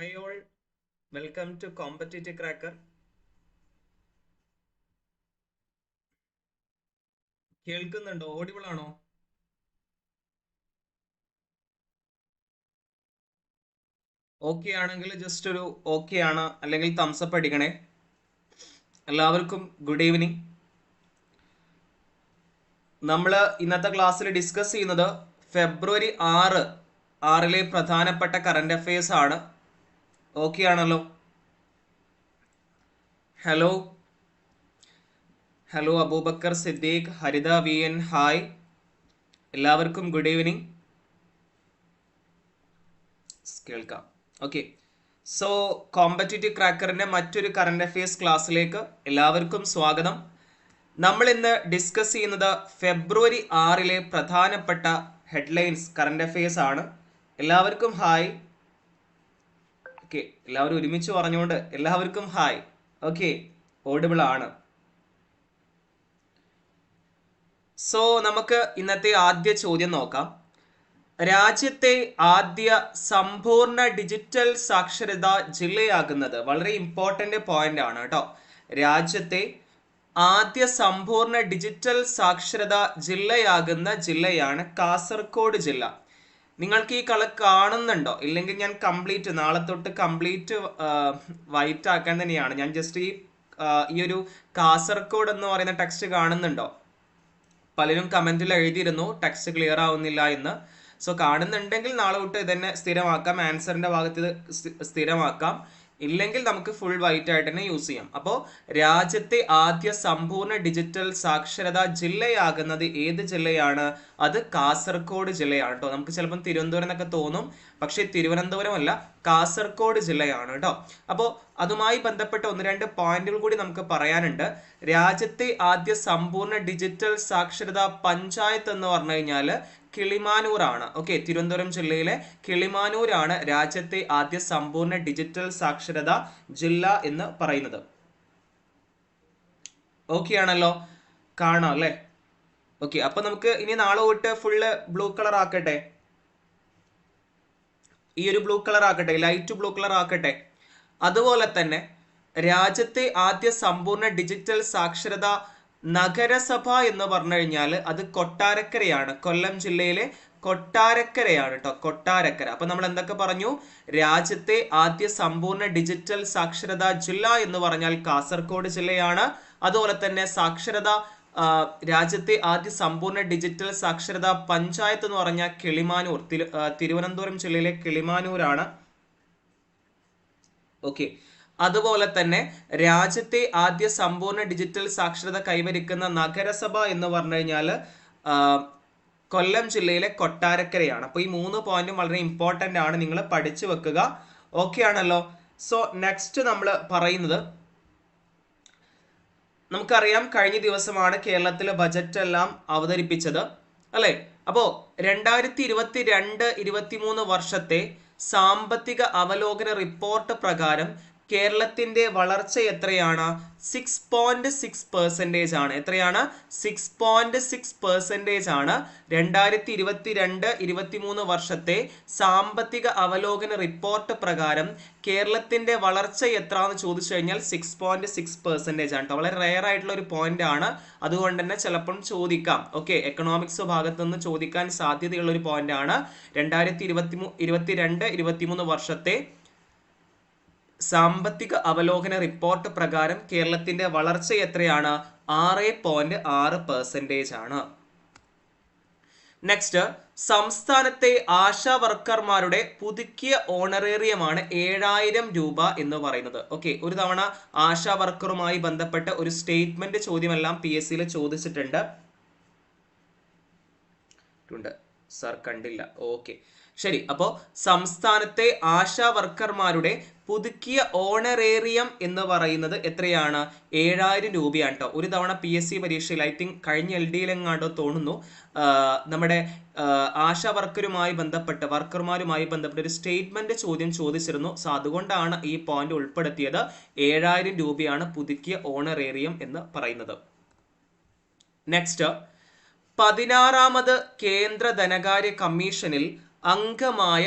Hi all welcome to competitive cracker കേൾക്കുന്നുണ്ടോ? Audible ആണോ? Okay ആണെങ്കിൽ ജസ്റ്റ് ഒരു ഓക്കെ ആണ്. അല്ലെങ്കിൽ തംസപ്പ് അടിക്കണേ. എല്ലാവർക്കും ഗുഡ് ഈവനിങ് നമ്മൾ ഇന്നത്തെ ക്ലാസ്സിൽ ഡിസ്കസ് ചെയ്യുന്നത് ഫെബ്രുവരി ആറ് ആറിലെ പ്രധാനപ്പെട്ട കറണ്ട് അഫയേഴ്സ് ആണ്. ഓക്കെ ആണല്ലോ hello. Hello Abubakar Siddique Haritha V N hi. എല്ലാവർക്കും ഗുഡ് ഈവനിങ് കേൾക്കാം. ഓക്കെ സോ കോമ്പറ്റേറ്റീവ് ക്രാക്കറിന്റെ മറ്റൊരു കറണ്ട് അഫയേഴ്സ് ക്ലാസ്സിലേക്ക് എല്ലാവർക്കും സ്വാഗതം. നമ്മൾ ഇന്ന് ഡിസ്കസ് ചെയ്യുന്നത് ഫെബ്രുവരി ആറിലെ പ്രധാനപ്പെട്ട ഹെഡ്ലൈൻസ് കറണ്ട് അഫയേഴ്സ് ആണ്. എല്ലാവർക്കും ഹായ്. ഓക്കെ. എല്ലാവരും ഒരുമിച്ച് പറഞ്ഞുകൊണ്ട് എല്ലാവർക്കും ഹായ്. ഓക്കെ ഓഡിബിൾ ആണ്. സോ നമുക്ക് ഇന്നത്തെ ആദ്യ ചോദ്യം നോക്കാം. രാജ്യത്തെ ആദ്യ സമ്പൂർണ ഡിജിറ്റൽ സാക്ഷരത ജില്ലയാകുന്നത് വളരെ ഇമ്പോർട്ടന്റ് പോയിന്റ് ആണ് കേട്ടോ. രാജ്യത്തെ ആദ്യ സമ്പൂർണ ഡിജിറ്റൽ സാക്ഷരത ജില്ലയാകുന്ന ജില്ലയാണ് കാസർഗോഡ് ജില്ല. നിങ്ങൾക്ക് ഈ കള കാണുന്നുണ്ടോ? ഇല്ലെങ്കിൽ ഞാൻ കംപ്ലീറ്റ് നാളെ തൊട്ട് കംപ്ലീറ്റ് വൈറ്റ് ആക്കാൻ തന്നെയാണ്. ഞാൻ ജസ്റ്റ് ഈ ഈ ഒരു കാസർഗോഡ് എന്ന് പറയുന്ന ടെക്സ്റ്റ് കാണുന്നുണ്ടോ? പലരും കമന്റിൽ എഴുതിയിരുന്നു ടെക്സ്റ്റ് ക്ലിയർ ആവുന്നില്ല എന്ന്. സോ കാണുന്നുണ്ടെങ്കിൽ നാളെ തൊട്ട് ഇതന്നെ സ്ഥിരമാക്കാം. ആൻസറിന്റെ ഭാഗത്ത് സ്ഥിരമാക്കാം. ഇല്ലെങ്കിൽ നമുക്ക് ഫുൾ വൈറ്റ് ആയിട്ട് തന്നെ യൂസ് ചെയ്യാം. അപ്പോൾ രാജ്യത്തെ ആദ്യ സമ്പൂർണ ഡിജിറ്റൽ സാക്ഷരതാ ജില്ലയാകുന്നത് ഏത് ജില്ലയാണ്? അത് കാസർഗോഡ് ജില്ലയാണ് കേട്ടോ നമുക്ക് ചിലപ്പം തിരുവനന്തപുരം എന്നൊക്കെ തോന്നും. പക്ഷേ തിരുവനന്തപുരം അല്ല കാസർഗോഡ് ജില്ലയാണ് കേട്ടോ അപ്പോൾ അതുമായി ബന്ധപ്പെട്ട ഒന്ന് രണ്ട് പോയിന്റുകൾ കൂടി നമുക്ക് പറയാനുണ്ട്. രാജ്യത്തെ ആദ്യ സമ്പൂർണ ഡിജിറ്റൽ സാക്ഷരതാ പഞ്ചായത്ത് എന്ന് പറഞ്ഞു കഴിഞ്ഞാൽ കിളിമാനൂറാണ് ഓക്കെ തിരുവനന്തപുരം ജില്ലയിലെ കിളിമാനൂരാണ് രാജ്യത്തെ ആദ്യ സമ്പൂർണ ഡിജിറ്റൽ സാക്ഷരതാ ജില്ല എന്ന് പറയുന്നത്. ഓക്കെ ആണല്ലോ? കാണാം അല്ലേ? ഓക്കെ അപ്പൊ നമുക്ക് ഇനി നാളെ തൊട്ട് ഫുള്ള് ബ്ലൂ കളർ ആക്കട്ടെ? ഈ ഒരു ബ്ലൂ കളർ ആക്കട്ടെ ലൈറ്റ് ബ്ലൂ കളർ ആക്കട്ടെ. അതുപോലെ തന്നെ രാജ്യത്തെ ആദ്യ സമ്പൂർണ ഡിജിറ്റൽ സാക്ഷരത നഗരസഭ എന്ന് പറഞ്ഞു കഴിഞ്ഞാൽ അത് കൊട്ടാരക്കരയാണ്. കൊല്ലം ജില്ലയിലെ കൊട്ടാരക്കരയാണ് കേട്ടോ കൊട്ടാരക്കര. അപ്പൊ നമ്മൾ എന്തൊക്കെ പറഞ്ഞു? രാജ്യത്തെ ആദ്യ സമ്പൂർണ ഡിജിറ്റൽ സാക്ഷരതാ ജില്ല എന്ന് പറഞ്ഞാൽ കാസർഗോഡ് ജില്ലയാണ്. അതുപോലെ തന്നെ സാക്ഷരത രാജ്യത്തെ ആദ്യ സമ്പൂർണ ഡിജിറ്റൽ സാക്ഷരതാ പഞ്ചായത്ത് എന്ന് പറഞ്ഞ കിളിമാനൂർ തിരുവനന്തപുരം ജില്ലയിലെ കിളിമാനൂരാണ്. ഓക്കെ. അതുപോലെ തന്നെ രാജ്യത്തെ ആദ്യ സമ്പൂർണ ഡിജിറ്റൽ സാക്ഷരത കൈവരിക്കുന്ന നഗരസഭ എന്ന് പറഞ്ഞു കഴിഞ്ഞാൽ കൊല്ലം ജില്ലയിലെ കൊട്ടാരക്കരയാണ്. അപ്പോൾ ഈ മൂന്ന് പോയിന്റും വളരെ ഇമ്പോർട്ടന്റ് ആണ്. നിങ്ങൾ പഠിച്ചു വെക്കുക. ഓക്കെ ആണല്ലോ. സോ നെക്സ്റ്റ് നമ്മൾ പറയുന്നത് നമുക്കറിയാം കഴിഞ്ഞ ദിവസമാണ് കേരളത്തിലെ ബജറ്റ് എല്ലാം അവതരിപ്പിച്ചത് അല്ലേ? അപ്പോൾ രണ്ടായിരത്തി ഇരുപത്തി രണ്ട് ഇരുപത്തി മൂന്ന് വർഷത്തെ സാമ്പത്തിക അവലോകന റിപ്പോർട്ട് പ്രകാരം കേരളത്തിന്റെ വളർച്ച എത്രയാണ്? സിക്സ് പോയിന്റ് സിക്സ് പെർസെന്റേജ് ആണ്. എത്രയാണ്? സിക്സ് പോയിന്റ് സിക്സ് പെർസെന്റേജ് ആണ്. രണ്ടായിരത്തി ഇരുപത്തി രണ്ട് ഇരുപത്തി മൂന്ന് വർഷത്തെ സാമ്പത്തിക അവലോകന റിപ്പോർട്ട് പ്രകാരം കേരളത്തിന്റെ വളർച്ച എത്രയെന്ന് ചോദിച്ചു കഴിഞ്ഞാൽ സിക്സ് പോയിന്റ് സിക്സ് പെർസെന്റേജ് ആണ് വളരെ റെയർ ആയിട്ടുള്ള ഒരു പോയിന്റ് ആണ്. അതുകൊണ്ട് തന്നെ ചിലപ്പം ചോദിക്കാം. ഓക്കെ എക്കണോമിക്സ് ഭാഗത്തു നിന്ന് ചോദിക്കാൻ സാധ്യതയുള്ള ഒരു പോയിന്റ് ആണ്. രണ്ടായിരത്തി ഇരുപത്തി ഇരുപത്തി രണ്ട് ഇരുപത്തി മൂന്ന് വർഷത്തെ സാമ്പത്തിക അവലോകന റിപ്പോർട്ട് പ്രകാരം കേരളത്തിന്റെ വളർച്ച എത്രയാണ്? ആറ് പോയിന്റ് ആറ് പെർസെന്റേജ് ആണ്. നെക്സ്റ്റ് സംസ്ഥാനത്തെ ആശാ വർക്കർമാരുടെ പുതുക്കിയ ഓണറേറിയമാണ് ഏഴായിരം രൂപ എന്ന് പറയുന്നത്. ഓക്കെ ഒരു തവണ ആശാ വർക്കറുമായി ബന്ധപ്പെട്ട ഒരു സ്റ്റേറ്റ്മെന്റ് ചോദ്യമെല്ലാം പി എസ് സിയിൽ ചോദിച്ചിട്ടുണ്ട്. സർ കണ്ടില്ല. ഓക്കെ ശരി അപ്പോൾ സംസ്ഥാനത്തെ ആശാ വർക്കർമാരുടെ പുതുക്കിയ ഓണറേറിയം എന്ന് പറയുന്നത് എത്രയാണ്? ഏഴായിരം രൂപയാണ് കേട്ടോ ഒരു തവണ പി എസ് സി പരീക്ഷയിൽ ഐ തിങ്ക് കഴിഞ്ഞ എൽ ഡിയിലെങ്ങാണ്ടോ തോന്നുന്നു. നമ്മുടെ ആശാ വർക്കറുമായി ബന്ധപ്പെട്ട് വർക്കർമാരുമായി ബന്ധപ്പെട്ട് ഒരു സ്റ്റേറ്റ്മെന്റ് ചോദ്യം ചോദിച്ചിരുന്നു. സോ അതുകൊണ്ടാണ് ഈ പോയിന്റ് ഉൾപ്പെടുത്തിയത്. ഏഴായിരം രൂപയാണ് പുതുക്കിയ ഓണറേറിയം എന്ന് പറയുന്നത്. നെക്സ്റ്റ് പതിനാറാമത് കേന്ദ്ര ധനകാര്യ കമ്മീഷനിൽ അംഗമായ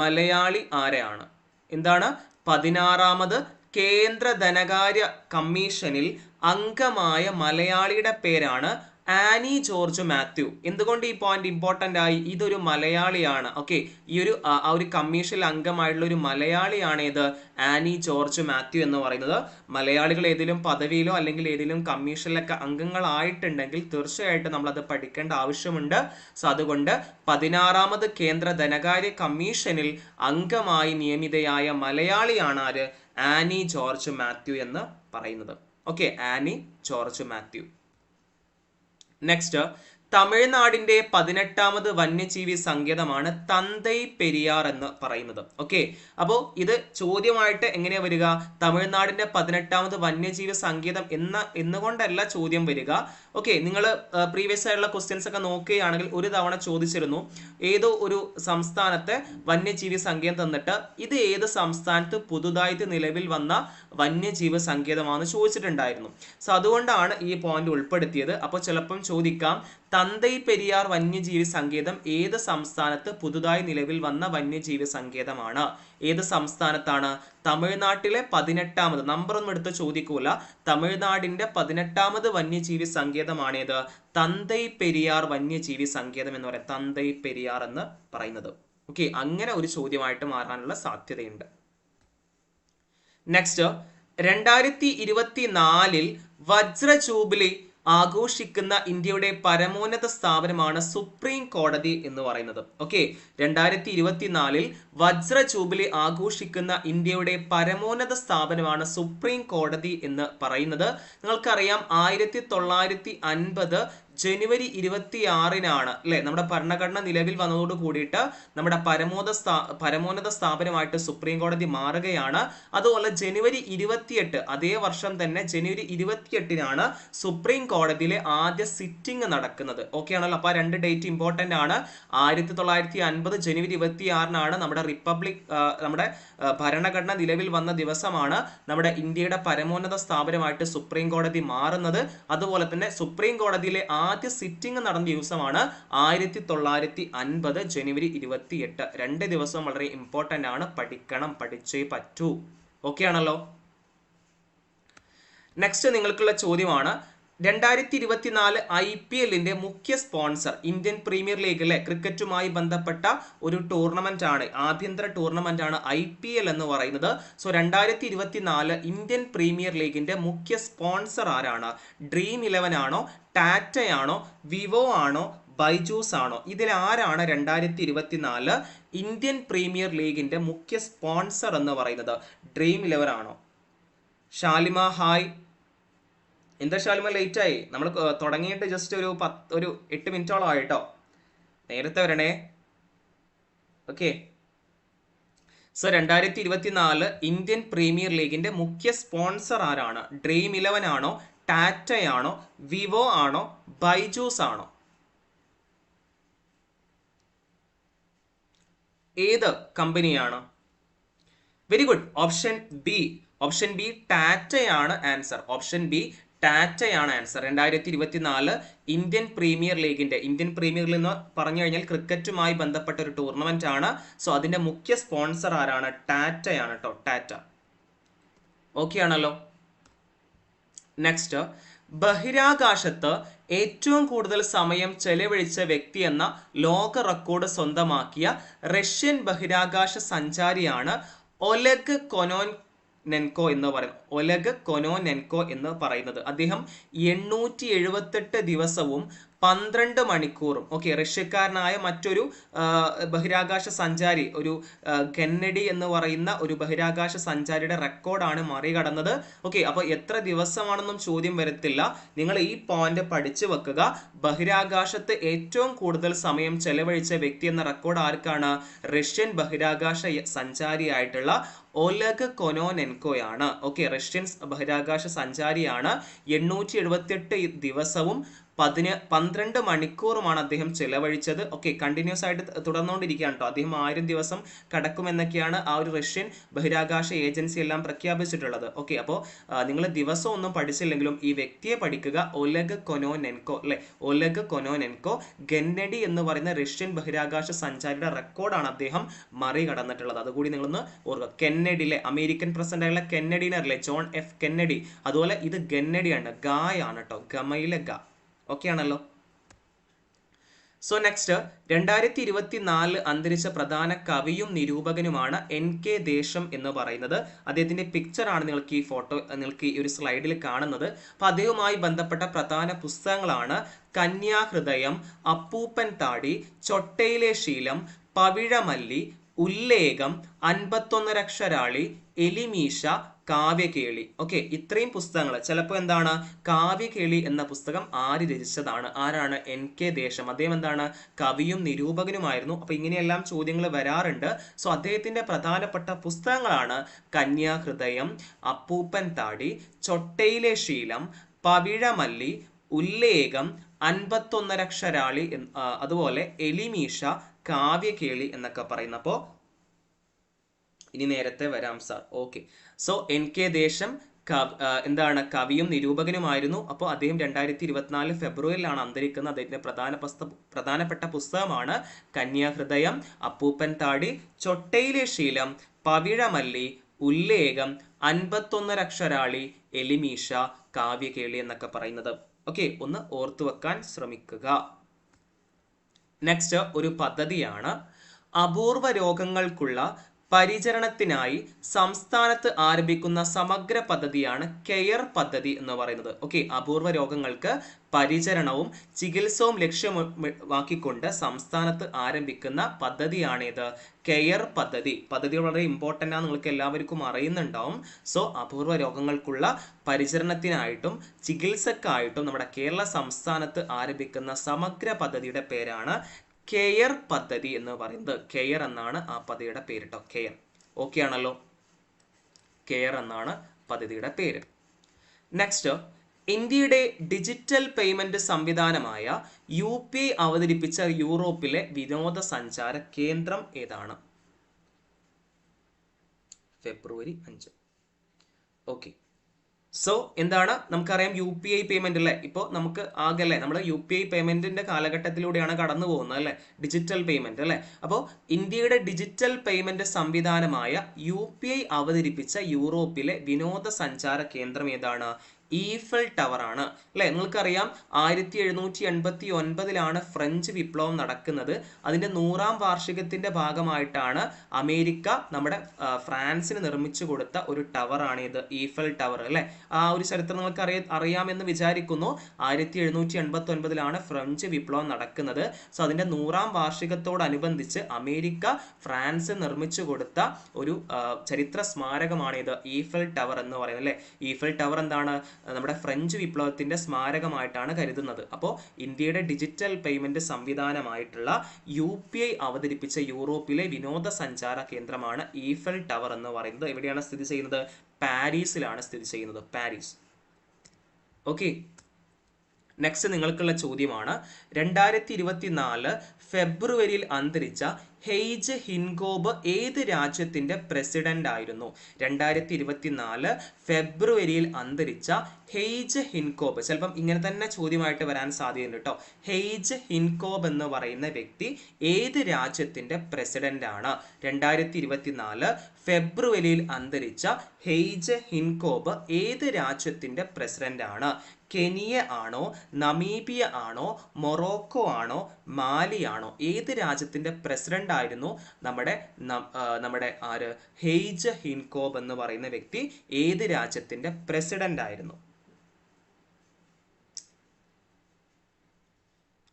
മലയാളി ആരെയാണ്? എന്താണ്? പതിനാറാമത് കേന്ദ്ര ധനകാര്യ കമ്മീഷനിൽ അംഗമായ മലയാളിയുടെ പേരാണ് ആനി ജോർജ് മാത്യു. എന്തുകൊണ്ട് ഈ പോയിന്റ് ഇമ്പോർട്ടന്റ് ആയി? ഇതൊരു മലയാളിയാണ്. ഓക്കെ ഈ ഒരു ആ ഒരു കമ്മീഷൻ അംഗമായിട്ടുള്ള ഒരു മലയാളിയാണ് ഇത് ആനി ജോർജ് മാത്യു എന്ന് പറയുന്നത്. മലയാളികൾ ഏതെങ്കിലും പദവിയിലോ അല്ലെങ്കിൽ ഏതെങ്കിലും കമ്മീഷനിലൊക്കെ അംഗങ്ങളായിട്ടുണ്ടെങ്കിൽ തീർച്ചയായിട്ടും നമ്മളത് പഠിക്കേണ്ട ആവശ്യമുണ്ട്. സോ അതുകൊണ്ട് പതിനാറാമത് കേന്ദ്ര ധനകാര്യ കമ്മീഷനിൽ അംഗമായി നിയമിതയായ മലയാളിയാണ് ആര്? ആനി ജോർജ് മാത്യു എന്ന് പറയുന്നത്. ഓക്കെ ആനി ജോർജ് മാത്യു. നെക്സ്റ്റ് തമിഴ്നാടിന്റെ പതിനെട്ടാമത് വന്യജീവി സങ്കേതമാണ് തന്തൈ പെരിയാർ എന്ന് പറയുന്നത്. ഓക്കെ അപ്പോൾ ഇത് ചോദ്യമായിട്ട് എങ്ങനെ വരിക? തമിഴ്നാടിന്റെ പതിനെട്ടാമത് വന്യജീവി സങ്കേതം എന്ന എന്നുകൊണ്ടല്ല ചോദ്യം വരിക. ഓക്കെ നിങ്ങൾ പ്രീവിയസ് ആയിട്ടുള്ള ക്വസ്റ്റ്യൻസ് ഒക്കെ നോക്കുകയാണെങ്കിൽ ഒരു തവണ ചോദിച്ചിരുന്നു. ഏതോ ഒരു സംസ്ഥാനത്തെ വന്യജീവി സങ്കേതം തന്നിട്ട് ഇത് ഏത് സംസ്ഥാനത്ത് പുതുതായിട്ട് നിലവിൽ വന്ന വന്യജീവി സങ്കേതമാണെന്ന് ചോദിച്ചിട്ടുണ്ടായിരുന്നു. സോ അതുകൊണ്ടാണ് ഈ പോയിന്റ് ഉൾപ്പെടുത്തിയത്. അപ്പോൾ ചിലപ്പം ചോദിക്കാം തന്തൈ പെരിയാർ വന്യജീവി സങ്കേതം ഏത് സംസ്ഥാനത്ത് പുതുതായി നിലവിൽ വന്ന വന്യജീവി സങ്കേതമാണ്? ഏത് സംസ്ഥാനത്താണ്? തമിഴ്നാട്ടിലെ പതിനെട്ടാമത്. നമ്പർ ഒന്നും എടുത്ത് ചോദിക്കൂല. തമിഴ്നാടിന്റെ പതിനെട്ടാമത് വന്യജീവി സങ്കേതമാണേത്. തന്തൈ പെരിയാർ വന്യജീവി സങ്കേതം എന്ന് പറയാം. തന്തൈ പെരിയാർ എന്ന് പറയുന്നത്. ഓക്കെ അങ്ങനെ ഒരു ചോദ്യമായിട്ട് മാറാനുള്ള സാധ്യതയുണ്ട്. നെക്സ്റ്റ് രണ്ടായിരത്തി ഇരുപത്തി നാലിൽ വജ്ര ജൂബിലി ആഘോഷിക്കുന്ന ഇന്ത്യയുടെ പരമോന്നത സ്ഥാപനമാണ് സുപ്രീം കോടതി എന്ന് പറയുന്നത്. ഓക്കെ രണ്ടായിരത്തി ഇരുപത്തിനാലിൽ വജ്ര ജൂബിലി ആഘോഷിക്കുന്ന ഇന്ത്യയുടെ പരമോന്നത സ്ഥാപനമാണ് സുപ്രീം കോടതി എന്ന് പറയുന്നത്. നിങ്ങൾക്കറിയാം ആയിരത്തി തൊള്ളായിരത്തി അൻപത് ജനുവരി ഇരുപത്തിയാറിനാണ് അല്ലെ? നമ്മുടെ ഭരണഘടന നിലവിൽ വന്നതോട് കൂടിയിട്ട് നമ്മുടെ പരമോദ സ്ഥാ പരമോന്നത സ്ഥാപനമായിട്ട് സുപ്രീം കോടതി മാറുകയാണ്. അതുപോലെ ജനുവരി ഇരുപത്തിയെട്ട് അതേ വർഷം തന്നെ ജനുവരി ഇരുപത്തിയെട്ടിനാണ് സുപ്രീം കോടതിയിലെ ആദ്യ സിറ്റിംഗ് നടക്കുന്നത്. ഓക്കെ ആണല്ലോ? അപ്പൊ ആ രണ്ട് ഡേറ്റ് ഇമ്പോർട്ടന്റ് ആണ്. ആയിരത്തി തൊള്ളായിരത്തി അൻപത് ജനുവരി ഇരുപത്തി ആറിനാണ് നമ്മുടെ റിപ്പബ്ലിക് നമ്മുടെ ഭരണഘടന നിലവിൽ വന്ന ദിവസമാണ് നമ്മുടെ ഇന്ത്യയുടെ പരമോന്നത സ്ഥാപനമായിട്ട് സുപ്രീം കോടതി മാറുന്നത്. അതുപോലെ തന്നെ സുപ്രീം കോടതിയിലെ ആദ്യ സിറ്റിംഗ് നടന്ന ദിവസമാണ് ആയിരത്തി തൊള്ളായിരത്തി അൻപത് ജനുവരി ഇരുപത്തി എട്ട് രണ്ട് ദിവസം വളരെ ഇമ്പോർട്ടന്റ് ആണ്. പഠിക്കണം പഠിച്ചേ പറ്റൂ. ഓക്കെ ആണല്ലോ? നെക്സ്റ്റ് നിങ്ങൾക്കുള്ള ചോദ്യമാണ്. രണ്ടായിരത്തി ഇരുപത്തിനാല് ഐ പി എല്ലിന്റെ മുഖ്യ സ്പോൺസർ ഇന്ത്യൻ പ്രീമിയർ ലീഗിലെ ക്രിക്കറ്റുമായി ബന്ധപ്പെട്ട ഒരു ടൂർണമെന്റ് ആണ്. ആഭ്യന്തര ടൂർണമെന്റ് ആണ് ഐ പി എൽ എന്ന് പറയുന്നത്. സോ രണ്ടായിരത്തി ഇരുപത്തിനാല് ഇന്ത്യൻ പ്രീമിയർ ലീഗിന്റെ മുഖ്യ സ്പോൺസർ ആരാണ്? ഡ്രീം ഇലവൻ ആണോ? ടാറ്റയാണോ വിവോ ആണോ ബൈജൂസ് ആണോ? ഇതിൽ ആരാണ് രണ്ടായിരത്തി ഇരുപത്തിനാല് ഇന്ത്യൻ പ്രീമിയർ ലീഗിന്റെ മുഖ്യ സ്പോൺസർ എന്ന് പറയുന്നത്? ഡ്രീം ഇലവൻ ആണോ? ഷാലിമ ഹായ്. എന്താ ഷാലിമ ലേറ്റ് ആയി. നമ്മൾ തുടങ്ങിയിട്ട് ജസ്റ്റ് ഒരു പത്ത് ഒരു എട്ട് മിനിറ്റോളം ആയിട്ടോ? നേരത്തെ വരണേ. ഓക്കെ സോ രണ്ടായിരത്തി ഇരുപത്തിനാല് ഇന്ത്യൻ പ്രീമിയർ ലീഗിന്റെ മുഖ്യ സ്പോൺസർ ആരാണ്? ഡ്രീം ഇലവൻ ആണോ ടാറ്റയാണോ വിവോ ആണോ ബൈജൂസ് ആണോ? ഏത് കമ്പനിയാണ്? Very good option B option B ടാറ്റയാണ് answer option B ടാറ്റയാണ് ആൻസർ രണ്ടായിരത്തി ഇരുപത്തിനാല് ഇന്ത്യൻ പ്രീമിയർ ലീഗിന്റെ ഇന്ത്യൻ പ്രീമിയർ ലീഗ് എന്ന് പറഞ്ഞു കഴിഞ്ഞാൽ ക്രിക്കറ്റുമായി ബന്ധപ്പെട്ട ഒരു ടൂർണമെന്റ് ആണ്. സോ അതിന്റെ മുഖ്യ സ്പോൺസർ ആരാണ്? ടാറ്റയാണ് കേട്ടോ ടാറ്റ. ഓക്കെ ആണല്ലോ. നെക്സ്റ്റ് ബഹിരാകാശത്ത് ഏറ്റവും കൂടുതൽ സമയം ചെലവഴിച്ച വ്യക്തി എന്ന ലോക റെക്കോർഡ് സ്വന്തമാക്കിയ റഷ്യൻ ബഹിരാകാശ സഞ്ചാരിയാണ് ഒലഗ് കൊനോൻ നെൻകോ എന്ന് പറയുന്നത്. ഒലഗ് കൊനോനെൻകോ എന്ന് പറയുന്നത്. അദ്ദേഹം എണ്ണൂറ്റി എഴുപത്തെട്ട് ദിവസവും പന്ത്രണ്ട് മണിക്കൂറും. ഓക്കെ റഷ്യക്കാരനായ മറ്റൊരു ബഹിരാകാശ സഞ്ചാരി ഒരു കെന്നഡി എന്ന് പറയുന്ന ഒരു ബഹിരാകാശ സഞ്ചാരിയുടെ റെക്കോർഡാണ് മറികടന്നത്. ഓക്കെ അപ്പോൾ എത്ര ദിവസമാണെന്നും ചോദ്യം വരത്തില്ല. നിങ്ങൾ ഈ പോയിന്റ് പഠിച്ചു വെക്കുക. ബഹിരാകാശത്ത് ഏറ്റവും കൂടുതൽ സമയം ചെലവഴിച്ച വ്യക്തി എന്ന റെക്കോർഡ് ആർക്കാണ്? റഷ്യൻ ബഹിരാകാശ സഞ്ചാരിയായിട്ടുള്ള ഒലഗ് കൊനോനെൻകോയാണ്. ഓക്കെ റഷ്യൻ ബഹിരാകാശ സഞ്ചാരിയാണ്. എണ്ണൂറ്റി എഴുപത്തിയെട്ട് ദിവസവും പതിന് പന്ത്രണ്ട് മണിക്കൂറുമാണ് അദ്ദേഹം ചെലവഴിച്ചത്. ഓക്കെ കണ്ടിന്യൂസ് ആയിട്ട് തുടർന്നുകൊണ്ടിരിക്കുകയാണ് കേട്ടോ അദ്ദേഹം ആയിരം ദിവസം കടക്കുമെന്നൊക്കെയാണ് ആ ഒരു റഷ്യൻ ബഹിരാകാശ ഏജൻസി എല്ലാം പ്രഖ്യാപിച്ചിട്ടുള്ളത്. ഓക്കെ അപ്പോൾ നിങ്ങൾ ദിവസം ഒന്നും പഠിച്ചില്ലെങ്കിലും ഈ വ്യക്തിയെ പഠിക്കുക ഒലഗ് കൊനോനെൻകോ അല്ലെ? ഒലഗ് കൊനോനെൻകോ ഗെന്നഡി എന്ന് പറയുന്ന റഷ്യൻ ബഹിരാകാശ സഞ്ചാരിയുടെ റെക്കോർഡാണ് അദ്ദേഹം മറികടന്നിട്ടുള്ളത്. അതുകൂടി നിങ്ങളൊന്ന് ഓർക്കുക. കെന്നഡിയിലെ അമേരിക്കൻ പ്രസിഡന്റ് ആയുള്ള കെന്നഡിനെ അറിയില്ലേ ജോൺ എഫ് കെന്നഡി. അതുപോലെ ഇത് ഗെന്നഡിയാണ് ഗായാണ് കേട്ടോ ഗമയിലെ ഗ. ഓക്കെ ആണല്ലോ സോ നെക്സ്റ്റ് രണ്ടായിരത്തി ഇരുപത്തി നാല് അന്തരിച്ച പ്രധാന കവിയും നിരൂപകനുമാണ് എൻ കെ ദേശം എന്ന് പറയുന്നത്. അദ്ദേഹത്തിന്റെ പിക്ചറാണ് നിങ്ങൾക്ക് ഈ ഫോട്ടോ നിങ്ങൾക്ക് ഈ ഒരു സ്ലൈഡിൽ കാണുന്നത്. അപ്പൊ അദ്ദേഹവുമായി ബന്ധപ്പെട്ട പ്രധാന പുസ്തകങ്ങളാണ് കന്യാഹൃദയം അപ്പൂപ്പൻ താടി ചൊട്ടയിലെ ശീലം പവിഴമല്ലി ഉല്ലേഖം അൻപത്തൊന്നരക്ഷരാളി എലിമീശ കാവ്യകേളി. ഓക്കെ ഇത്രയും പുസ്തകങ്ങൾ ചിലപ്പോൾ എന്താണ്? കാവ്യകേളി എന്ന പുസ്തകം ആര് രചിച്ചതാണ്? ആരാണ്? എൻ കെ ദേശം. അദ്ദേഹം എന്താണ്? കവിയും നിരൂപകനുമായിരുന്നു. അപ്പൊ ഇങ്ങനെയെല്ലാം ചോദ്യങ്ങൾ വരാറുണ്ട്. സോ അദ്ദേഹത്തിന്റെ പ്രധാനപ്പെട്ട പുസ്തകങ്ങളാണ് കന്യാഹൃദയം അപ്പൂപ്പൻ താടി ചൊട്ടയിലെ ശീലം പവിഴമല്ലി ഉല്ലേഖം അൻപത്തൊന്നരക്ഷരാളി അതുപോലെ എലിമീശ കാവ്യകേളി എന്നൊക്കെ പറയുന്നപ്പോൾ ഇനി നേരത്തെ വരാം sir okay so N K ദേശം എന്താണ്? കവിയും നിരൂപകനുമായിരുന്നു. അപ്പോൾ അദ്ദേഹം രണ്ടായിരത്തി ഇരുപത്തിനാല് ഫെബ്രുവരിയിലാണ് അന്തരിക്കുന്നത്. അദ്ദേഹത്തിന്റെ പ്രധാന പുസ്ത പ്രധാനപ്പെട്ട പുസ്തകമാണ് കന്യാഹൃദയം അപ്പൂപ്പൻ താടി ചൊട്ടയിലെ ശീലം പവിഴമല്ലി ഉല്ലേഖം അൻപത്തൊന്നരക്ഷരാളി എലിമീഷ കാവ്യകേളി എന്നൊക്കെ പറയുന്നത്. ഓക്കെ ഒന്ന് ഓർത്തു വെക്കാൻ ശ്രമിക്കുക. നെക്സ്റ്റ് ഒരു പദ്ധതിയാണ്. അപൂർവ രോഗങ്ങൾക്കുള്ള പരിചരണത്തിനായി സംസ്ഥാനത്ത് ആരംഭിക്കുന്ന സമഗ്ര പദ്ധതിയാണ് കെയർ പദ്ധതി എന്ന് പറയുന്നത്. ഓക്കെ അപൂർവ രോഗങ്ങൾക്ക് പരിചരണവും ചികിത്സവും ലക്ഷ്യമാക്കിക്കൊണ്ട് സംസ്ഥാനത്ത് ആരംഭിക്കുന്ന പദ്ധതിയാണിത്. കെയർ പദ്ധതി. പദ്ധതി വളരെ ഇമ്പോർട്ടന്റ് ആണ് നിങ്ങൾക്ക് എല്ലാവർക്കും അറിയുന്നുണ്ടാവും. സോ അപൂർവ രോഗങ്ങൾക്കുള്ള പരിചരണത്തിനായിട്ടും ചികിത്സക്കായിട്ടും നമ്മുടെ കേരള സംസ്ഥാനത്ത് ആരംഭിക്കുന്ന സമഗ്ര പദ്ധതിയുടെ പേരാണ് കെയർ പദ്ധതി എന്ന് പറയുന്നത് കെയർ എന്നാണ് ആ പദ്ധതിയുടെ പേര് കേട്ടോ കെയർ. ഓക്കെ ആണല്ലോ? കെയർ എന്നാണ് പദ്ധതിയുടെ പേര്. നെക്സ്റ്റ് ഇന്ത്യയുടെ ഡിജിറ്റൽ പേയ്മെന്റ് സംവിധാനമായ യു പി ഐ അവതരിപ്പിച്ച യൂറോപ്പിലെ വിനോദസഞ്ചാര കേന്ദ്രം ഏതാണ്? ഫെബ്രുവരി അഞ്ച്. ഓക്കെ സോ എന്താണ്? നമുക്കറിയാം യു പി ഐ പേയ്മെന്റ് അല്ലേ ഇപ്പോൾ നമുക്ക് ആകല്ലേ നമ്മൾ യു പി ഐ പേയ്മെന്റിന്റെ കാലഘട്ടത്തിലൂടെയാണ് കടന്നു പോകുന്നത് അല്ലേ? ഡിജിറ്റൽ പേയ്മെന്റ് അല്ലേ? അപ്പോൾ ഇന്ത്യയുടെ ഡിജിറ്റൽ പേയ്മെന്റ് സംവിധാനമായ യു പി ഐ അവതരിപ്പിച്ച യൂറോപ്പിലെ വിനോദസഞ്ചാര കേന്ദ്രം ഏതാണ്? ഈഫൽ ടവർ ആണ്. അല്ലെ? നിങ്ങൾക്കറിയാം ആയിരത്തി എഴുന്നൂറ്റി എൺപത്തി ഒൻപതിലാണ് ഫ്രഞ്ച് വിപ്ലവം നടക്കുന്നത്. അതിന്റെ നൂറാം വാർഷികത്തിന്റെ ഭാഗമായിട്ടാണ് അമേരിക്ക നമ്മുടെ ഫ്രാൻസിന് നിർമ്മിച്ചു കൊടുത്ത ഒരു ടവറാണ് ഇത് ഈഫൽ ടവർ അല്ലെ? ആ ഒരു ചരിത്രം നിങ്ങൾക്ക് അറിയ അറിയാമെന്ന് വിചാരിക്കുന്നു. ആയിരത്തി എഴുന്നൂറ്റി എൺപത്തി ഒൻപതിലാണ് ഫ്രഞ്ച് വിപ്ലവം നടക്കുന്നത്. സോ അതിന്റെ നൂറാം വാർഷികത്തോടനുബന്ധിച്ച് അമേരിക്ക ഫ്രാൻസ് നിർമ്മിച്ചു കൊടുത്ത ഒരു ചരിത്ര സ്മാരകമാണ് ഇത് ഈഫൽ ടവർ എന്ന് പറയുന്നത് അല്ലെ? ഈഫൽ ടവർ എന്താണ്? നമ്മുടെ ഫ്രഞ്ച് വിപ്ലവത്തിന്റെ സ്മാരകമായിട്ടാണ് കരുതുന്നത്. അപ്പോൾ ഇന്ത്യയുടെ ഡിജിറ്റൽ പേയ്മെന്റ് സംവിധാനമായിട്ടുള്ള യു പി ഐ അവതരിപ്പിച്ച യൂറോപ്പിലെ വിനോദസഞ്ചാര കേന്ദ്രമാണ് ഈഫൽ ടവർ എന്ന് പറയുന്നത്. എവിടെയാണ് സ്ഥിതി ചെയ്യുന്നത്? പാരീസിലാണ് സ്ഥിതി ചെയ്യുന്നത്. പാരീസ്. ഓക്കെ. നെക്സ്റ്റ് നിങ്ങൾക്കുള്ള ചോദ്യമാണ്. രണ്ടായിരത്തി ഇരുപത്തി നാല് ഫെബ്രുവരിയിൽ അന്തരിച്ച ഹെയ്ജ് ഹിൻഗോബ് ഏത് രാജ്യത്തിന്റെ പ്രസിഡന്റ് ആയിരുന്നു? രണ്ടായിരത്തി ഇരുപത്തി നാല് ഫെബ്രുവരിയിൽ അന്തരിച്ച ഹെയ്ജ് ഹിൻകോബ് ചിലപ്പം ഇങ്ങനെ തന്നെ ചോദ്യമായിട്ട് വരാൻ സാധ്യതയുണ്ട് കേട്ടോ ഹെയ്ജ് ഹിൻകോബ് എന്ന് പറയുന്ന വ്യക്തി ഏത് രാജ്യത്തിന്റെ പ്രസിഡന്റ് ആണ്? രണ്ടായിരത്തി ഇരുപത്തിനാല് ഫെബ്രുവരിയിൽ അന്തരിച്ച ഹെയ്ജ് ഹിൻകോബ് ഏത് രാജ്യത്തിന്റെ പ്രസിഡന്റ് ആണ്? കെനിയ ആണോ നമീബിയ ആണോ മൊറോക്കോ ആണോ മാലി ആണോ? ഏത് രാജ്യത്തിന്റെ പ്രസിഡന്റ് ആയിരുന്നു നമ്മുടെ നമ്മുടെ ആര്? ഹെയ്ജ് ഹിൻകോബ് എന്ന് പറയുന്ന വ്യക്തി ഏത് രാജ്യത്തിന്റെ പ്രസിഡന്റ് ആയിരുന്നു?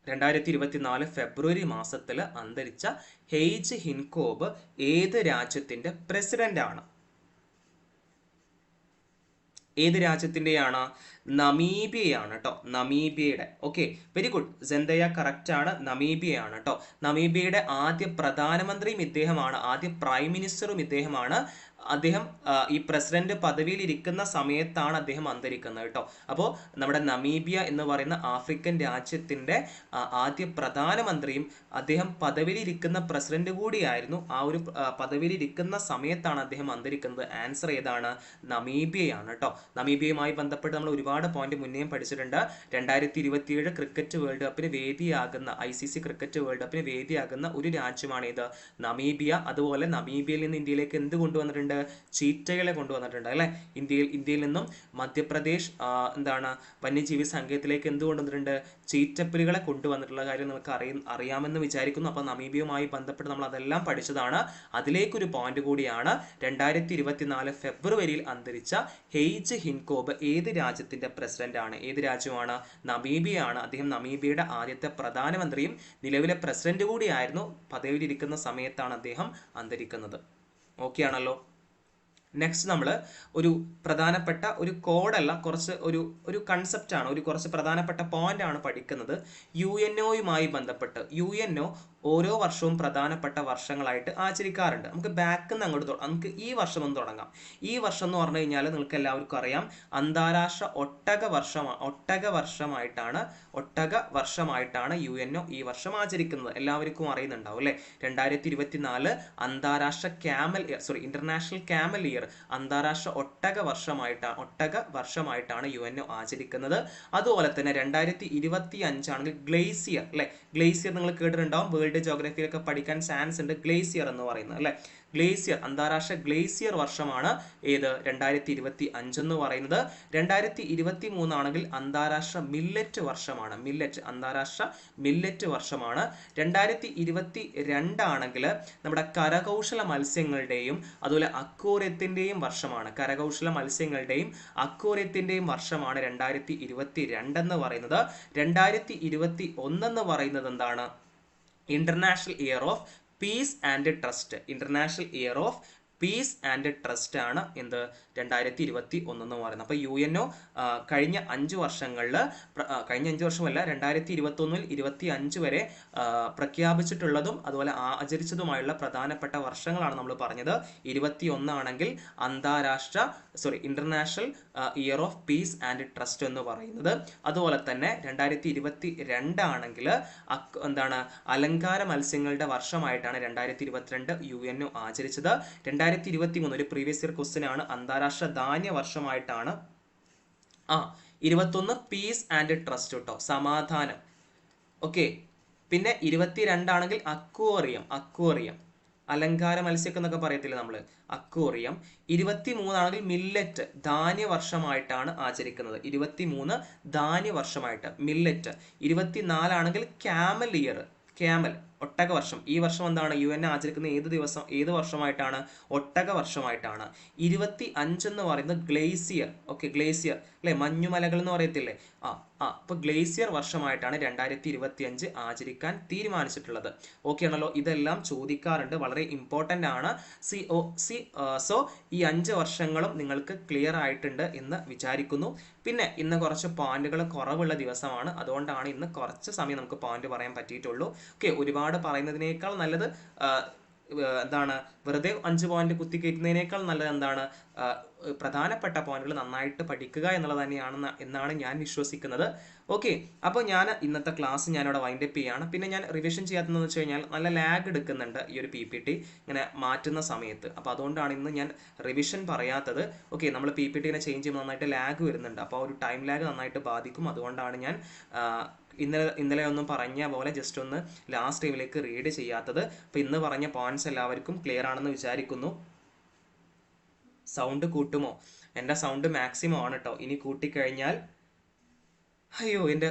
രണ്ടായിരത്തി ഇരുപത്തിനാല് ഫെബ്രുവരി മാസത്തിൽ അന്തരിച്ച ഹെയ്ജ് ഹിൻകോബ് ഏത് രാജ്യത്തിന്റെ പ്രസിഡന്റ് ആണ്? ഏത് രാജ്യത്തിന്റെയാണ്? നമീബിയയാണ് കേട്ടോ നമീബിയയുടെ. ഓക്കെ വെരി ഗുഡ് ജെന്തയ കറക്റ്റ് ആണ്. നമീബിയയാണ് കേട്ടോ നമീബിയയുടെ ആദ്യ പ്രധാനമന്ത്രിയും ഇദ്ദേഹമാണ്. ആദ്യ പ്രൈം മിനിസ്റ്ററും ഇദ്ദേഹമാണ്. അദ്ദേഹം ഈ പ്രസിഡന്റ് പദവിയിൽ ഇരിക്കുന്ന സമയത്താണ് അദ്ദേഹം അന്തരിക്കുന്നത് കേട്ടോ അപ്പോൾ നമ്മുടെ നമീബിയ എന്ന് പറയുന്ന ആഫ്രിക്കൻ രാജ്യത്തിന്റെ ആദ്യ പ്രധാനമന്ത്രിയും അദ്ദേഹം പദവിയിൽ ഇരിക്കുന്ന പ്രസിഡന്റ് കൂടിയായിരുന്നു. ആ ഒരു പദവിയിലിരിക്കുന്ന സമയത്താണ് അദ്ദേഹം അന്തരിക്കുന്നത്. ആൻസർ ഏതാണ്? നമീബിയയാണ് കേട്ടോ നമീബിയയുമായി ബന്ധപ്പെട്ട് നമ്മൾ ഒരുപാട് പോയിന്റ് മുന്നേയും പഠിച്ചിട്ടുണ്ട്. രണ്ടായിരത്തി ഇരുപത്തിയേഴ് ക്രിക്കറ്റ് വേൾഡ് കപ്പിന് വേദിയാകുന്ന I C C cricket world കപ്പിന് വേദിയാകുന്ന ഒരു രാജ്യമാണ് ഇത് നമീബിയ അതുപോലെ നമീബിയയിൽ നിന്ന് ഇന്ത്യയിലേക്ക് എന്ത് കൊണ്ടുവന്നിട്ടുണ്ട്? ചീറ്റകളെ കൊണ്ടുവന്നിട്ടുണ്ട് അല്ലേ? ഇന്ത്യയിൽ ഇന്ത്യയിൽ നിന്നും മധ്യപ്രദേശ് എന്താണ് വന്യജീവി സങ്കേതത്തിലേക്ക് എന്ത് കൊണ്ടുവന്നിട്ടുണ്ട്? ചീറ്റപ്പുലികളെ കൊണ്ടുവന്നിട്ടുള്ള കാര്യം നിങ്ങൾക്ക് അറിയ അറിയാമെന്ന് വിചാരിക്കുന്നു. അപ്പോൾ നമീബിയുമായി ബന്ധപ്പെട്ട് നമ്മൾ അതെല്ലാം പഠിച്ചതാണ്. അതിലേക്കൊരു പോയിന്റ് കൂടിയാണ് രണ്ടായിരത്തി ഇരുപത്തിനാല് ഫെബ്രുവരിയിൽ അന്തരിച്ച ഹെയ്ജ് ഹിൻകോബ് ഏത് രാജ്യത്തിന്റെ ആണ്? ഏത് രാജ്യമാണ്? നമീബിയാണ് അദ്ദേഹം നമീബിയയുടെ ആദ്യത്തെ പ്രധാനമന്ത്രിയും നിലവിലെ പ്രസിഡന്റ് കൂടിയായിരുന്നു. പദവിയിലിരിക്കുന്ന സമയത്താണ് അദ്ദേഹം അന്തരിക്കുന്നത്. ഓക്കെ ആണല്ലോ? നെക്സ്റ്റ് നമ്മൾ ഒരു പ്രധാനപ്പെട്ട ഒരു കോഡല്ല കുറച്ച് ഒരു ഒരു കൺസെപ്റ്റ് ആണ് ഒരു കുറച്ച് പ്രധാനപ്പെട്ട പോയിന്റ് ആണ് പഠിക്കുന്നത്. യു എൻ ഒയുമായി ബന്ധപ്പെട്ട് യു എൻ ഒ ഓരോ വർഷവും പ്രധാനപ്പെട്ട വർഷങ്ങളായിട്ട് ആചരിക്കാറുണ്ട്. നമുക്ക് ബാക്കിൽ നിന്ന് അങ്ങോട്ട് നമുക്ക് ഈ വർഷം ഒന്ന് തുടങ്ങാം. ഈ വർഷം എന്ന് പറഞ്ഞു കഴിഞ്ഞാൽ നിങ്ങൾക്ക് എല്ലാവർക്കും അറിയാം അന്താരാഷ്ട്ര ഒട്ടക വർഷം ഒട്ടക വർഷമായിട്ടാണ് ഒട്ടക വർഷമായിട്ടാണ് യു എൻ ഒ ഈ വർഷം ആചരിക്കുന്നത്. എല്ലാവർക്കും അറിയുന്നുണ്ടാവും അല്ലേ? രണ്ടായിരത്തി ഇരുപത്തിനാല് അന്താരാഷ്ട്ര camel sorry international camel year അന്താരാഷ്ട്ര ഒട്ടക വർഷമായിട്ടാണ് ഒട്ടക വർഷമായിട്ടാണ് യു എൻ ആചരിക്കുന്നത്. അതുപോലെ തന്നെ രണ്ടായിരത്തി ഇരുപത്തി അഞ്ചാണെങ്കിൽ ഗ്ലേസിയർ അല്ലെ? ഗ്ലേസിയർ നിങ്ങൾ കേട്ടിട്ടുണ്ടാവും. വേൾഡ് ജോഗ്രഫിയിലൊക്കെ പഠിക്കാൻ ചാൻസ് ഉണ്ട് ഗ്ലേസിയർ എന്ന് പറയുന്നത് അല്ലെ? ഗ്ലേസിയർ അന്താരാഷ്ട്ര ഗ്ലേസിയർ വർഷമാണ് ഏത്? രണ്ടായിരത്തി ഇരുപത്തി അഞ്ചെന്ന് പറയുന്നത്. രണ്ടായിരത്തി ഇരുപത്തി മൂന്നാണെങ്കിൽ അന്താരാഷ്ട്ര മില്ലറ്റ് വർഷമാണ്. മില്ലറ്റ് അന്താരാഷ്ട്ര മില്ലറ്റ് വർഷമാണ്. രണ്ടായിരത്തി ഇരുപത്തി രണ്ടാണെങ്കിൽ നമ്മുടെ കരകൗശല മത്സ്യങ്ങളുടെയും അതുപോലെ അക്കൂറിയത്തിന്റെയും വർഷമാണ്. കരകൗശല മത്സ്യങ്ങളുടെയും അക്കൂറിയത്തിന്റെയും വർഷമാണ് രണ്ടായിരത്തി ഇരുപത്തി രണ്ടെന്ന് പറയുന്നത്. രണ്ടായിരത്തി ഇരുപത്തി ഒന്നെന്ന് പറയുന്നത് എന്താണ്? International year of peace and trust international year of peace and trust ആണ് എന്ത് രണ്ടായിരത്തി ഇരുപത്തി ഒന്നെന്ന് പറയുന്നത്. അപ്പോൾ യു എൻ ഒ കഴിഞ്ഞ അഞ്ച് വർഷങ്ങളിൽ കഴിഞ്ഞ അഞ്ച് വർഷമല്ല രണ്ടായിരത്തി ഇരുപത്തി ഒന്നിൽ ഇരുപത്തി അഞ്ച് വരെ പ്രഖ്യാപിച്ചിട്ടുള്ളതും അതുപോലെ ആചരിച്ചതുമായുള്ള പ്രധാനപ്പെട്ട വർഷങ്ങളാണ് നമ്മൾ പറഞ്ഞത്. ഇരുപത്തി ഒന്നാണെങ്കിൽ അന്താരാഷ്ട്ര sorry international year of peace and trust എന്ന് പറയുന്നത്. അതുപോലെ തന്നെ രണ്ടായിരത്തി ഇരുപത്തി രണ്ടാണെങ്കിൽ എന്താണ് അലങ്കാര മത്സ്യങ്ങളുടെ വർഷമായിട്ടാണ് രണ്ടായിരത്തി ഇരുപത്തിരണ്ട് യു എൻ ഒ ആചരിച്ചത്. രണ്ടായിരത്തി ഇരുപത്തി മൂന്ന് ഒരു പ്രീവിയസ് ഇയർ ക്വസ്റ്റ്യൻ ആണ്. അന്താരാഷ്ട്ര ധാന്യ വർഷമായിട്ടാണ്. ആ ഇരുപത്തൊന്ന് പീസ് ആൻഡ് ട്രസ്റ്റ് കേട്ടോ സമാധാനം. ഓക്കെ പിന്നെ ഇരുപത്തി രണ്ടാണെങ്കിൽ അക്വോറിയം അക്വോറിയം അലങ്കാര മത്സ്യമൊക്കെ എന്നൊക്കെ പറയത്തില്ലേ നമ്മൾ അക്വോറിയം ഇരുപത്തി മൂന്നാണെങ്കിൽ മില്ലറ്റ് ധാന്യ വർഷമായിട്ടാണ് ആചരിക്കുന്നത്. ഇരുപത്തി മൂന്ന് ധാന്യ വർഷമായിട്ട് മില്ലറ്റ് ഇരുപത്തിനാലാണെങ്കിൽ ക്യാമൽ ഇയർ ക്യാമൽ ഒട്ടക വർഷം. ഈ വർഷം എന്താണ്? യു എൻ ആചരിക്കുന്ന ഏത് ദിവസം ഏത് വർഷമായിട്ടാണ്? ഒട്ടക വർഷമായിട്ടാണ്. ഇരുപത്തി അഞ്ചെന്ന് പറയുന്നത് ഗ്ലേസിയർ. Okay glacier. അല്ലെ? മഞ്ഞുമലകൾ എന്ന് പറയത്തില്ലേ? ആ ആ. അപ്പൊ ഗ്ലേസിയർ വർഷമായിട്ടാണ് രണ്ടായിരത്തി ഇരുപത്തി അഞ്ച് ആചരിക്കാൻ തീരുമാനിച്ചിട്ടുള്ളത്. ഓക്കെ ആണല്ലോ? ഇതെല്ലാം ചോദിക്കാറുണ്ട്. വളരെ ഇമ്പോർട്ടന്റ് ആണ്. സി ഒ സി സോ ഈ അഞ്ച് വർഷങ്ങളും നിങ്ങൾക്ക് ക്ലിയർ ആയിട്ടുണ്ട് എന്ന് വിചാരിക്കുന്നു. പിന്നെ ഇന്ന് കുറച്ച് പോയിന്റുകൾ കുറവുള്ള ദിവസമാണ്. അതുകൊണ്ടാണ് ഇന്ന് കുറച്ച് സമയം നമുക്ക് പോയിന്റ് പറയാൻ പറ്റിയിട്ടുള്ളൂ. ഓക്കെ ഒരുപാട് പറയുന്നതിനേക്കാൾ നല്ലത് എന്താണ് വെറുതെ അഞ്ച് പോയിന്റ് കുത്തി കുത്തിക്കയറ്റുന്നതിനേക്കാൾ നല്ലത് എന്താണ് പ്രധാനപ്പെട്ട പോയിന്റുകൾ നന്നായിട്ട് പഠിക്കുക എന്നുള്ളത് തന്നെയാണ് എന്നാണ് ഞാൻ വിശ്വസിക്കുന്നത്. ഓക്കെ അപ്പോൾ ഞാൻ ഇന്നത്തെ ക്ലാസ് ഞാനിവിടെ വൈൻഡ് അപ്പ് ചെയ്യാണ്. പിന്നെ ഞാൻ റിവിഷൻ ചെയ്യാത്തതെന്ന് വെച്ച് കഴിഞ്ഞാൽ നല്ല ലാഗ് എടുക്കുന്നുണ്ട് ഈ ഒരു പി പി ടി ഇങ്ങനെ മാറ്റുന്ന സമയത്ത്. അപ്പോൾ അതുകൊണ്ടാണ് ഇന്ന് ഞാൻ റിവിഷൻ പറയാത്തത്. ഓക്കെ നമ്മൾ പി പി ടി ഇങ്ങനെ ചേഞ്ച് ചെയ്യുമ്പോൾ നന്നായിട്ട് ലാഗ് വരുന്നുണ്ട്. അപ്പോൾ ഒരു ടൈം ലാഗ് നന്നായിട്ട് ബാധിക്കും. അതുകൊണ്ടാണ് ഞാൻ ഇന്നലെ ഇന്നലെ ഒന്നും പറഞ്ഞ പോലെ ജസ്റ്റ് ഒന്ന് ലാസ്റ്റ് ടൈമിലേക്ക് റീഡ് ചെയ്യാത്തത്. അപ്പോൾ ഇന്ന് പറഞ്ഞ പോയിന്റ്സ് എല്ലാവർക്കും ക്ലിയർ ആണെന്ന് വിചാരിക്കുന്നു. സൗണ്ട് കൂട്ടുമോ? എന്റെ സൗണ്ട് മാക്സിമം ആണ് കേട്ടോ ഇനി കൂട്ടിക്കഴിഞ്ഞാൽ അയ്യോ എന്റെ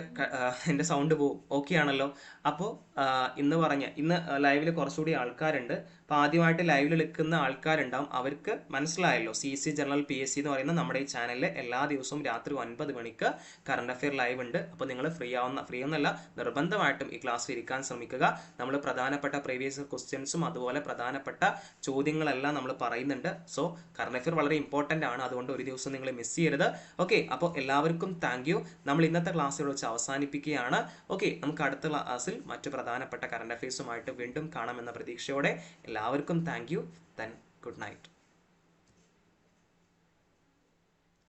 എന്റെ സൗണ്ട് പോവും ഓക്കെ ആണല്ലോ. അപ്പോൾ ഇന്ന് പറഞ്ഞ ഇന്ന് ലൈവിൽ കുറച്ചുകൂടി ആൾക്കാരുണ്ട്. അപ്പോൾ ആദ്യമായിട്ട് ലൈവിൽ നിൽക്കുന്ന ആൾക്കാരുണ്ടാവും. അവർക്ക് മനസ്സിലായല്ലോ C C general P S C എന്ന് പറയുന്ന നമ്മുടെ ഈ ചാനലിൽ എല്ലാ ദിവസവും രാത്രി ഒൻപത് മണിക്ക് കറണ്ട് അഫെയർ ലൈവ് ഉണ്ട്. അപ്പോൾ നിങ്ങൾ ഫ്രീ ആവുന്ന ഫ്രീ ഒന്നല്ല നിർബന്ധമായിട്ടും ഈ ക്ലാസ്സിൽ ഇരിക്കാൻ ശ്രമിക്കുക. നമ്മൾ പ്രധാനപ്പെട്ട പ്രീവിയസ് ക്വസ്റ്റ്യൻസും അതുപോലെ പ്രധാനപ്പെട്ട ചോദ്യങ്ങളെല്ലാം നമ്മൾ പറയുന്നുണ്ട്. സോ കറണ്ട് അഫെയർ വളരെ ഇമ്പോർട്ടന്റ് ആണ്. അതുകൊണ്ട് ഒരു ദിവസം നിങ്ങൾ മിസ് ചെയ്യരുത്. ഓക്കെ അപ്പോൾ എല്ലാവർക്കും താങ്ക് നമ്മൾ ഇന്നത്തെ ക്ലാസ്സിൽ വെച്ച് അവസാനിപ്പിക്കുകയാണ്. ഓക്കെ നമുക്ക് അടുത്ത ക്ലാസ്സിൽ മറ്റു പ്രധാനപ്പെട്ട കറണ്ട് അഫയേഴ്സുമായിട്ട് വീണ്ടും കാണാമെന്ന പ്രതീക്ഷയോടെ എല്ലാവർക്കും താങ്ക് യു ഗുഡ് നൈറ്റ്